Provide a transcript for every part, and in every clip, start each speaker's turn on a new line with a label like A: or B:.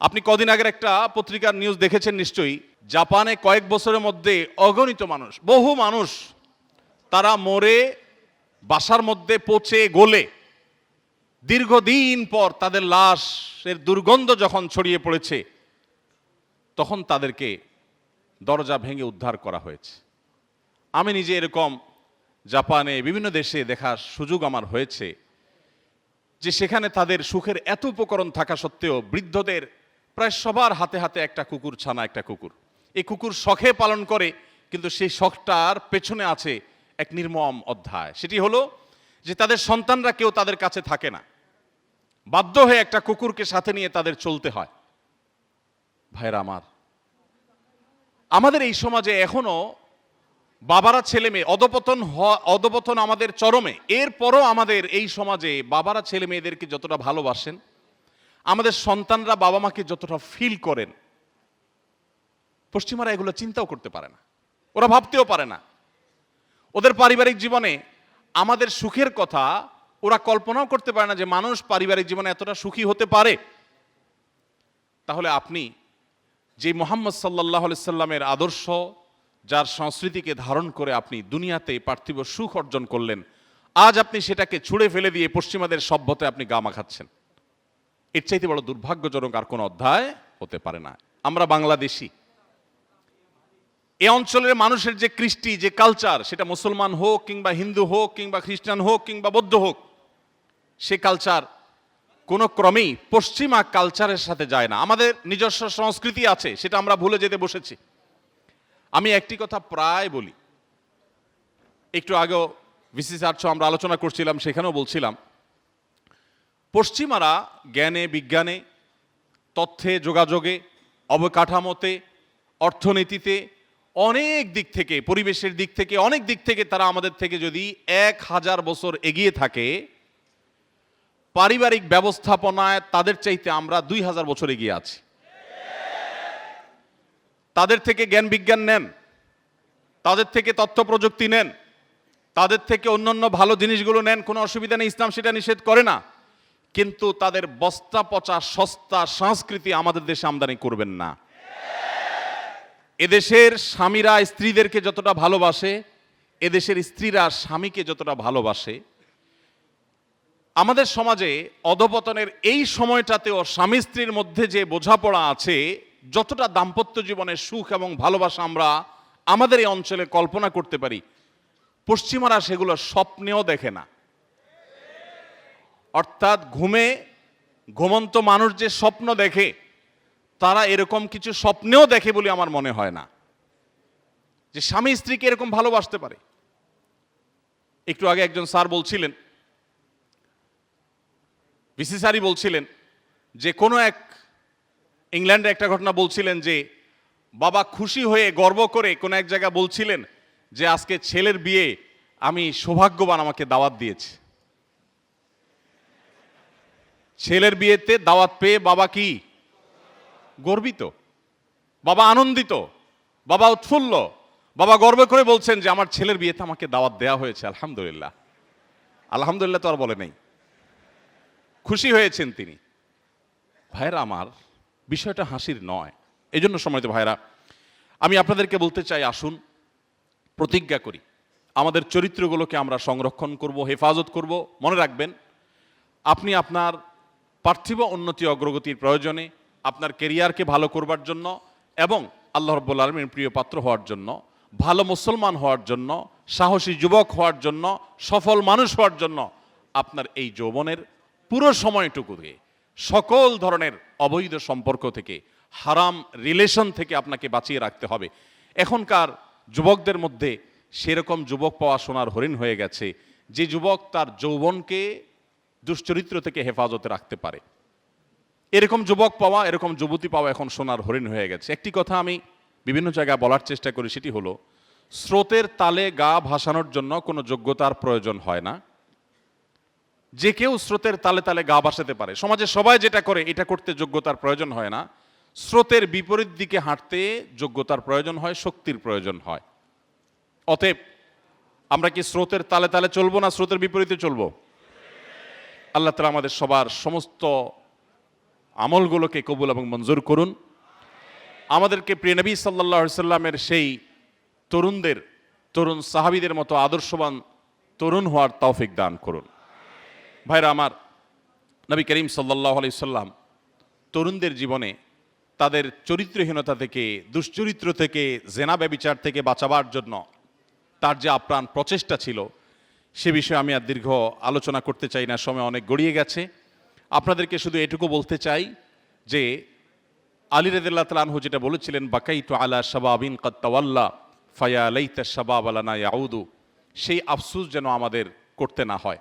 A: আপনি কদিন আগের একটা পত্রিকার নিউজ দেখেছেন নিশ্চয়ই। জাপানে কয়েক বছরের মধ্যে অগণিত মানুষ, বহু মানুষ তারা মরে, বাসার মধ্যে পচে, গলে। দীর্ঘদিন পর তাদের লাশের দুর্গন্ধ যখন ছড়িয়ে পড়েছে, তখন তাদেরকে দরজা ভেঙে উদ্ধার করা হয়েছে। আমি নিজে এরকম জাপানে বিভিন্ন দেশে দেখার সুযোগ আমার হয়েছে যে সেখানে তাদের সুখের এত উপকরণ থাকা সত্ত্বেও বৃদ্ধদের প্রায় সবার হাতে হাতে একটা কুকুর, ছানা একটা কুকুর। এই কুকুর শখে পালন করে, কিন্তু সেই শখটার পেছনে আছে এক নির্মম অধ্যায়। সেটি হলো যে তাদের সন্তানরা কেউ তাদের কাছে থাকে না। বাধ্য হয়ে একটা কুকুরকে সাথে নিয়ে তাদের চলতে হয়। ভাইরা আমার, আমাদের এই সমাজে এখনও বাবারা ছেলে মেয়ে, অধপতন অধপতন আমাদের চরমে। এরপরও আমাদের এই সমাজে বাবারা ছেলে মেয়েদেরকে যতটা ভালোবাসেন আমাদের সন্তানরা বাবা মাকে যতটা ফিল করেন, পশ্চিমারা এগুলো চিন্তাও করতে পারে না। ওরা ভাবতেও পারে না। ওদের পারিবারিক জীবনে আমাদের সুখের কথা ওরা কল্পনাও করতে পারে না যে মানুষ পারিবারিক জীবনে এতটা সুখী হতে পারে। তাহলে আপনি যে মোহাম্মদ সাল্লাহ সাল্লামের আদর্শ, যার সংস্কৃতিকে ধারণ করে আপনি দুনিয়াতে পার্থিব সুখ অর্জন করলেন, আজ আপনি সেটাকে ছুঁড়ে ফেলে দিয়ে পশ্চিমাদের সভ্যতায় আপনি গা মাখাচ্ছেন। এর চাইতে বড় দুর্ভাগ্যজনক আর কোনো অধ্যায় হতে পারে না। আমরা বাংলাদেশি। এ অঞ্চলের মানুষের যে কৃষ্টি, যে কালচার সেটা মুসলমান হোক কিংবা হিন্দু হোক কিংবা খ্রিস্টান হোক কিংবা বৌদ্ধ হোক, সে কালচার কোনো ক্রমেই পশ্চিমা কালচারের সাথে যায় না। আমাদের নিজস্ব সংস্কৃতি আছে, সেটা আমরা ভুলে যেতে বসেছি। আমি একটি কথা প্রায় বলি। একটু আগেও বিসিসি আর্টস আমরা আলোচনা করছিলাম, সেখানেও বলছিলাম পশ্চিমারা জ্ঞানে, বিজ্ঞানে, তথ্যে, যোগাযোগে, অবকাঠামোতে, অর্থনীতিতে, অনেক দিক থেকে, পরিবেশের দিক থেকে, অনেক দিক থেকে তারা আমাদের থেকে যদি এক হাজার বছর এগিয়ে থাকে, পারিবারিক ব্যবস্থাপনায় তাদের চাইতে আমরা দুই হাজার বছর এগিয়ে আছি। তাদের থেকে জ্ঞান, বিজ্ঞান নেন। তাদের থেকে তথ্য, প্রযুক্তি নেন। তাদের থেকে অন্যান্য ভালো জিনিসগুলো নেন, কোনো অসুবিধা নেই, ইসলাম সেটা নিষেধ করে না। কিন্তু তাদের বস্তা পচা, সস্তা সংস্কৃতি আমাদের দেশে আমদানি করবেন না। এদেশের স্বামীরা স্ত্রীদেরকে যতটা ভালোবাসে, এদেশের স্ত্রীরা স্বামীকে যতটা ভালোবাসে, আমাদের সমাজে অধপতনের এই সময়টাতেও স্বামী স্ত্রীর মধ্যে যে বোঝাপড়া আছে, যতটা দাম্পত্য জীবনের সুখ এবং ভালোবাসা আমরা আমাদের এই অঞ্চলে কল্পনা করতে পারি, পশ্চিমারা সেগুলো স্বপ্নেও দেখে না। অর্থাৎ ঘুমে ঘুমন্ত মানুষ যে স্বপ্ন দেখে, তারা এরকম কিছু স্বপ্নেও দেখে বলে আমার মনে হয় না। যে স্বামী স্ত্রীকে এরকম ভালোবাসতে পারে। একটু আগে একজন স্যার বলছিলেন বিসি স্যারই বলছিলেন, যে কোনো এক ইংল্যান্ডে একটা ঘটনা বলছিলেন যে, বাবা খুশি হয়ে গর্ব করে কোনো এক জায়গায় বলছিলেন যে, আজকে ছেলের বিয়ে আমি সৌভাগ্যবান আমাকে দাওয়াত দিয়েছে। ছেলের বিয়েতে দাওয়াত পেয়ে বাবা কি? গর্বিত। বাবা আনন্দিত। বাবা উৎফুল্ল। বাবা গর্ব করে বলছেন যে, আমার ছেলের বিয়েতে আমাকে দাওয়াত দেওয়া হয়েছে, আলহামদুলিল্লাহ। আলহামদুলিল্লাহ তো আর বলে নেই। খুশি হয়েছেন তিনি। ভাইরা আমার, বিষয়টা হাসির নয়। এই জন্য সময় তো ভাইরা আমি আপনাদেরকে বলতে চাই, আসুন, প্রতিজ্ঞা করি। আমাদের চরিত্রগুলোকে আমরা সংরক্ষণ করব, হেফাজত করব। মনে রাখবেন, আপনি আপনার পার্থিব উন্নতি অগ্রগতির প্রয়োজনে আপনার কেরিয়ারকে ভালো করবার জন্য এবং আল্লাহ রব্বুল আলমীর প্রিয় পাত্র হওয়ার জন্য, ভালো মুসলমান হওয়ার জন্য, সাহসী যুবক হওয়ার জন্য, সফল মানুষ হওয়ার জন্য আপনার এই যৌবনের পুরো সময়টুকুকে সকল ধরনের অবৈধ সম্পর্ক থেকে, হারাম রিলেশন থেকে আপনাকে বাঁচিয়ে রাখতে হবে। এখনকার যুবকদের মধ্যে সেরকম যুবক পাওয়া সোনার হরিণ হয়ে গেছে, যে যুবক তার যৌবনকে দুশ্চরিত্র থেকে হেফাজতে রাখতে পারে। এরকম যুবক পাওয়া, এরকম যুবতী পাওয়া এখন সোনার হরিণ হয়ে গেছে। একটি কথা আমি বিভিন্ন জায়গায় বলার চেষ্টা করি, সেটি হলো, স্রোতের তালে গা ভাসানোর জন্য কোনো যোগ্যতার প্রয়োজন হয় না। যে কেউ স্রোতের তালে তালে গা ভাসাতে পারে। সমাজে সবাই যেটা করে, এটা করতে যোগ্যতার প্রয়োজন হয় না। স্রোতের বিপরীত দিকে হাঁটতে যোগ্যতার প্রয়োজন হয়, শক্তির প্রয়োজন হয়। অতএব, আমরা কি স্রোতের তালে তালে চলবো না, স্রোতের বিপরীতে চলবো? আল্লাহ তালা আমাদের সবার সমস্ত আমলগুলোকে কবুল এবং মঞ্জুর করুন। আমাদেরকে প্রিয় নবী সাল্লাহ সাল্লামের সেই তরুণদের, তরুণ সাহাবিদের মতো আদর্শবান তরুণ হওয়ার তৌফিক দান করুন। ভাইরা আমার, নবী করিম সাল্লাহ আলি সাল্লাম তরুণদের জীবনে তাদের চরিত্রহীনতা থেকে, দুশ্চরিত্র থেকে, জেনা ব্যবিচার থেকে বাঁচাবার জন্য তার যে আপ্রাণ প্রচেষ্টা ছিল সে বিষয়ে আমি আর দীর্ঘ আলোচনা করতে চাই না, সময় অনেক গড়িয়ে গেছে। আপনাদেরকে শুধু এটুকু বলতে চাই যে, আলী রদুল্লাহ তালানহু যেটা বলেছিলেন, বাকাইতু আলা শাবাবিন কত্তাওয়াল্লা ফায়া লাইতা শাবাব আলানা ইয়াউদু। সেই আফসুস যেন আমাদের করতে না হয়।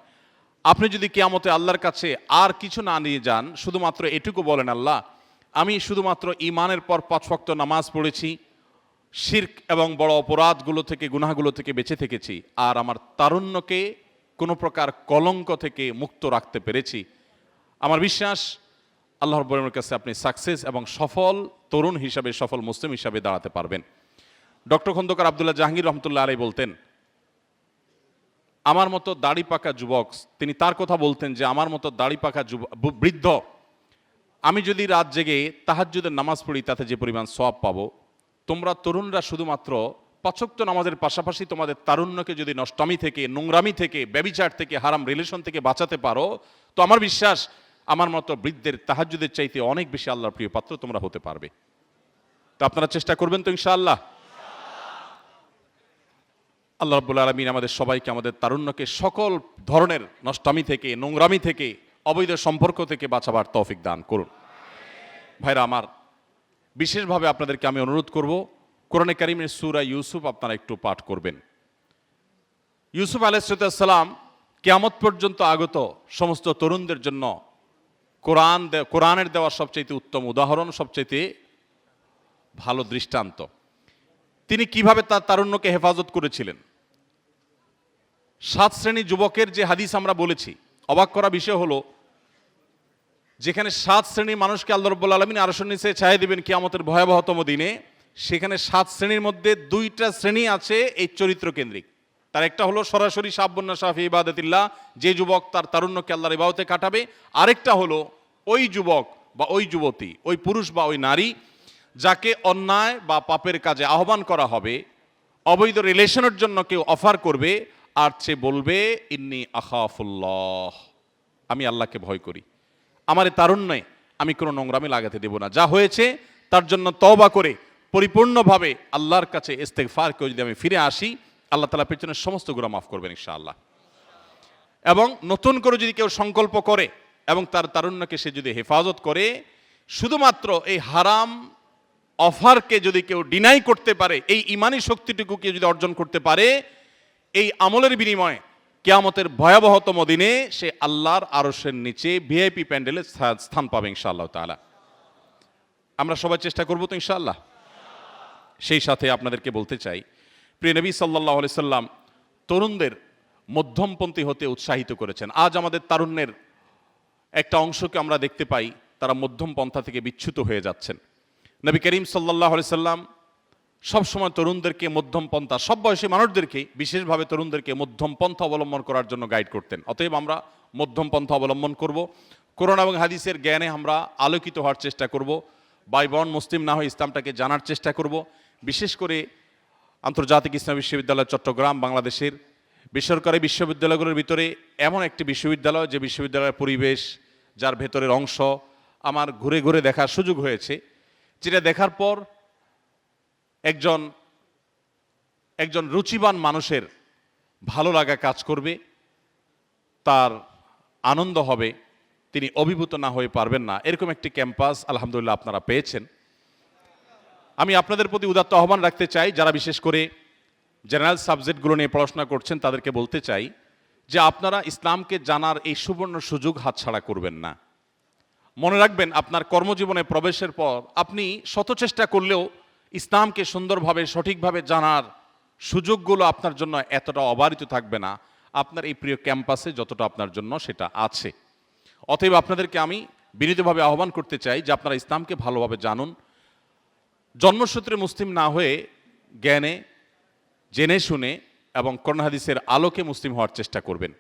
A: আপনি যদি কেয়ামতে আল্লাহর কাছে আর কিছু না নিয়ে যান, শুধুমাত্র এটুকু বলেন, আল্লাহ, আমি শুধুমাত্র ইমানের পর পাঁচ ওয়াক্ত নামাজ পড়েছি শির্ক এবং বড় অপরাধগুলো থেকে, গুনাহগুলো থেকে বেঁচে থেকেছি। আর আমার তারুণ্যকে কোনো প্রকার কলঙ্ক থেকে মুক্ত রাখতে পেরেছি। আমার বিশ্বাস, আল্লাহর বরমের কাছে আপনি সাকসেস এবং সফল তরুণ হিসাবে, সফল মুসলিম হিসাবে দাঁড়াতে পারবেন। ডক্টর খন্দকার আবদুল্লাহ জাহাঙ্গীর রহমতুল্লাহ আলাই বলতেন, আমার মতো দাড়ি পাকা যুবক, তিনি তার কথা বলতেন যে, আমার মতো দাড়ি পাকা বৃদ্ধ, আমি যদি রাত জেগে তাহাজ্জুদের নামাজ পড়ি, তাতে যে পরিমাণ সব পাবো তোমরা তরুণরা শুধুমাত্র পাচক্ত নামাজের পাশাপাশি তোমাদের তারুণ্যকে যদি নষ্টামি থেকে, নোংরামি থেকে, ব্যবিচার থেকে, হারাম রিলেশন থেকে বাঁচাতে পারো, তো আমার বিশ্বাস আমার মতো বৃদ্ধের তাহাজ্জুদের চাইতে অনেক বেশি আল্লাহর প্রিয় পাত্র তোমরা হতে পারবে। তো আপনারা চেষ্টা করবেন তো ইনশাআল্লাহ। আল্লাহ রাব্বুল আলমিন আমাদের সবাইকে আমাদের তারুণ্যকে সকল ধরনের নষ্টামি থেকে, নোংরামি থেকে, অবৈধ সম্পর্ক থেকে বাঁচাবার তৌফিক দান করুন। ভাইরা, আমার বিশেষভাবে আপনাদেরকে আমি অনুরোধ করব, কোরআনে কারিমের সুরা ইউসুফ আপনারা একটু পাঠ করবেন। ইউসুফ আলাইসালাম কেয়ামত পর্যন্ত আগত সমস্ত তরুণদের জন্য কোরআন কোরআনের দেওয়া সবচাইতে উত্তম উদাহরণ, সবচাইতে ভালো দৃষ্টান্ত। তিনি কীভাবে তার তারুণ্যকে হেফাজত করেছিলেন? সাত শ্রেণি যুবকের যে হাদিস আমরা বলেছি, অবাক করা বিষয় হলো যেখানে সাত শ্রেণির মানুষকে আল্লাহ রব্বুল আলমিন আরশন নিচে ছায় দিবেন কিয়ামতের ভয়াবহতম দিনে, সেখানে সাত শ্রেণির মধ্যে দুইটা শ্রেণি আছে এই চরিত্র কেন্দ্রিক তার একটা হলো সরাসরি সাব্বন্না শাফি ইবাদতিল্লাহ, যে যুবক তার তারুণ্যকে আল্লাহর ইবাদতে কাটাবে। আরেকটা হলো ওই যুবক বা ওই যুবতী, ওই পুরুষ বা ওই নারী, যাকে অন্যায় বা পাপের কাজে আহ্বান করা হবে, অবৈধ রিলেশনের জন্য কেউ অফার করবে, আর সে বলবে, ইন্নি আখাফুল্লাহ। আমি আল্লাহকে ভয় করি। আমার তারুণ্যে আমি কোনো নোংরামি লাগাতে দেব না। যা হয়েছে, তার জন্য তওবা করে পরিপূর্ণভাবে আল্লাহর কাছে ইস্তেগফার করে যদি আমি ফিরে আসি, আল্লাহ তালা পেছনের সমস্ত গুণা মাফ করবেন ইনশাআল্লাহ। এবং নতুন করে যদি কেউ সংকল্প করে এবং তার তারুণ্যকে সে যদি হেফাজত করে, শুধুমাত্র এই হারাম অফারকে যদি কেউ ডিনাই করতে পারে, এই ইমানি শক্তিটুকুকে যদি অর্জন করতে পারে, এই আমলের বিনিময়ে কেয়ামতের ভয়াবহতম দিনে সে আল্লাহর আরশের নিচে ভিআইপি প্যান্ডেলে স্থান পাবে ইনশাআল্লাহ তাআলা। আমরা সবাই চেষ্টা করব তো ইনশাআল্লাহ। সেই সাথে আপনাদেরকে বলতে চাই, প্রিয় নবী সাল্লাহ সাল্লাম তরুণদের মধ্যমপন্থী হতে উৎসাহিত করেছেন। আজ আমাদের তারুণ্যের একটা অংশকে আমরা দেখতে পাই, তারা মধ্যম পন্থা থেকে বিচ্যুত হয়ে যাচ্ছেন। নবী করিম সাল্লাহ সাল্লাম সবসময় তরুণদেরকে মধ্যম পন্থা, সব বয়সী মানুষদেরকে, বিশেষভাবে তরুণদেরকে মধ্যম পন্থা অবলম্বন করার জন্য গাইড করতেন। অতএব আমরা মধ্যম পন্থা অবলম্বন করব। কোরআন এবং হাদিসের জ্ঞানে আমরা আলোকিত হওয়ার চেষ্টা করব। বাই বন মুসলিম না হয়ে ইসলামটাকে জানার চেষ্টা করব। বিশেষ করে আন্তর্জাতিক ইসলাম বিশ্ববিদ্যালয় চট্টগ্রাম, বাংলাদেশের বেসরকারি বিশ্ববিদ্যালয়গুলোর ভিতরে এমন একটি বিশ্ববিদ্যালয়, যে বিশ্ববিদ্যালয়ের পরিবেশ, যার ভেতরের অংশ আমার ঘুরে ঘুরে দেখার সুযোগ হয়েছে। যেটা দেখার পর একজন একজন রুচিবান মানুষের ভালো লাগা কাজ করবে, তার আনন্দ হবে, তিনি অভিভূত না হয়ে পারবেন না। এরকম একটি ক্যাম্পাস আলহামদুলিল্লাহ আপনারা পেয়েছেন। আমি আপনাদের প্রতি উদাত্ত আহ্বান রাখতে চাই, যারা বিশেষ করে জেনারেল সাবজেক্টগুলো নিয়ে পড়াশোনা করছেন, তাদেরকে বলতে চাই যে আপনারা ইসলামকে জানার এই সুবর্ণ সুযোগ হাতছাড়া করবেন না। মনে রাখবেন, আপনার কর্মজীবনে প্রবেশের পর আপনি শত চেষ্টা করলেও ইসলামকে সুন্দরভাবে, সঠিকভাবে জানার সুযোগগুলো আপনার জন্য এতটা অবারিত থাকবে না। আপনার এই প্রিয় ক্যাম্পাসে যতটা আপনার জন্য সেটা আছে। অতএব আপনাদেরকে আমি বিনীতভাবে আহ্বান করতে চাই যে আপনারা ইসলামকে ভালোভাবে জানুন। জন্মসূত্রে মুসলিম না হয়ে জ্ঞানে, জেনে শুনে এবং করোনা হাদিসের আলোকে মুসলিম হওয়ার চেষ্টা করবেন।